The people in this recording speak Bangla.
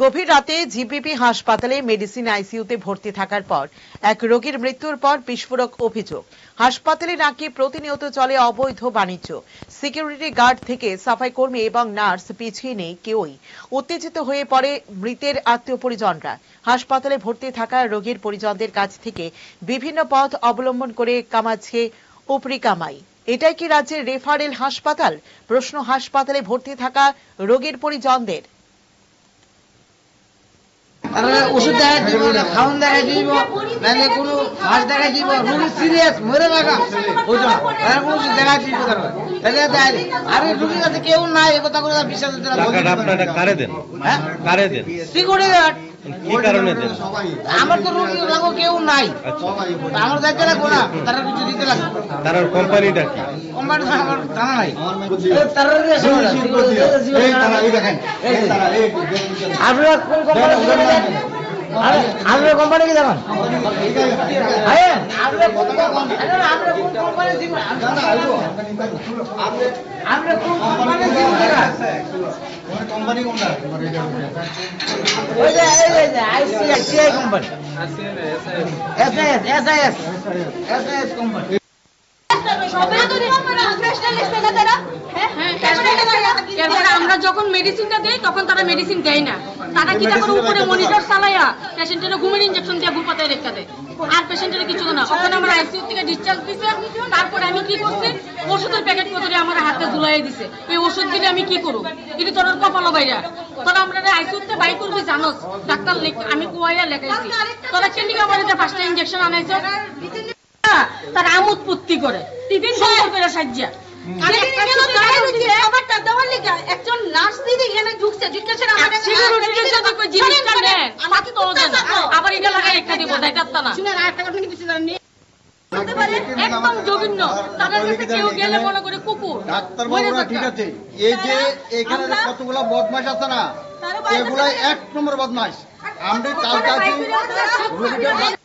গভীর রাতে জিপিপি হাসপাতালে মেডিসিন আইসিইউতে ভর্তি থাকার পর এক রোগীর মৃত্যুর পর বিস্ফোরক অভিযোগ। হাসপাতালে নাকি প্রতিনিয়ত চলে অবৈধ বাণিজ্য। সিকিউরিটি গার্ড থেকে সাফাই কর্মী এবং নার্স পিছিয়ে নেই কেউই। উত্তেজিত হয়ে পড়ে মৃতের আত্মীয় পরিজনরা হাসপাতালে ভর্তি থাকা রোগীর পরিজনদের কাছ থেকে বিভিন্ন পথ অবলম্বন করে কামাচ্ছে উপরি কামাই। এটাই কি রাজ্যের রেফারেল হাসপাতাল? প্রশ্ন, হাসপাতালে ভর্তি থাকা রোগীর পরিজনদের। তারপরে ওষুধ দেখা দিব না খাওয়ান দেখা দিব নাহলে কোনো মাছ দেখা দিব রুগী সিরিয়াস মরে লাগা। তার কোনো ওষুধ দেখা দিব তারপরে তাহলে আরে রুগীর কাছে কেউ নাই এ কথা করে বিশ্বাস হচ্ছে না আপনারা কারে দেন? হ্যাঁ? কারে দেন? Security guard. কি কারণে দেন? আমার তো রুগী লাগো কেউ নাই। আচ্ছা। আমার দায়িত্ব লাগবো না তারা কিছু দিতে লাগবে। তার কোম্পানিটা কি? কোম্পানি আমার জানা নাই। আপনারা কোন কোম্পানি আপনারা কোম্পানি কি দেখান। কোম্পানি কোম্পানি দিব ওই যে এই যে, এই যে আইসিআই কোম্পানি এসএস এসএস এরপরে আমরা যখন মেডিসিনটা দেই তখন তারা মেডিসিন দেয় না। তারা কি করে? উপরে মনিটর চালাইয়া পেশেন্টের ঘুমের ইনজেকশন দিয়ে ঘুপাতে রেখে দেয়। আর পেশেন্টের কিছু না। ওখানে আমরা আইসিইউ থেকে ডিসচার্জ দিছে। তারপরে আমি কি করছি? ওষুধের প্যাকেট করে আমার হাতে ঝুলাই দিছে। এই ওষুধ দিলে আমি কি করব? কিন্তু তোর কপালো বাইরা। তোরা আমরা আইসিইউতে বাই করবি জানোস? ডাক্তার লেখ- আমি কুয়াইয়া লেখাইছি। তোরা কেন্দিকা বাড়িতে পাঁচটা ইনজেকশন আনাইছো। তার আমোদ পুত্তি করে। টিফিন সুন্দর করে সাজ্জা একজন নার্স দিদি এখানে ঢুকছে নেন। আমাকে তো আবার এটা লাগাই একটা দিব দাইতাত না। শুনে না একটা কথা কিছু জানেন? একদম জঘন্য। তাদের কাছে কেউ গেলে মনে করে কুকুর। ডাক্তার বাবুরা ঠিক আছে। এই যে এখানে কতগুলো বদমাস আছে না এগুলাই এক নম্বর বদমাস আমরা কালকে রোগীকে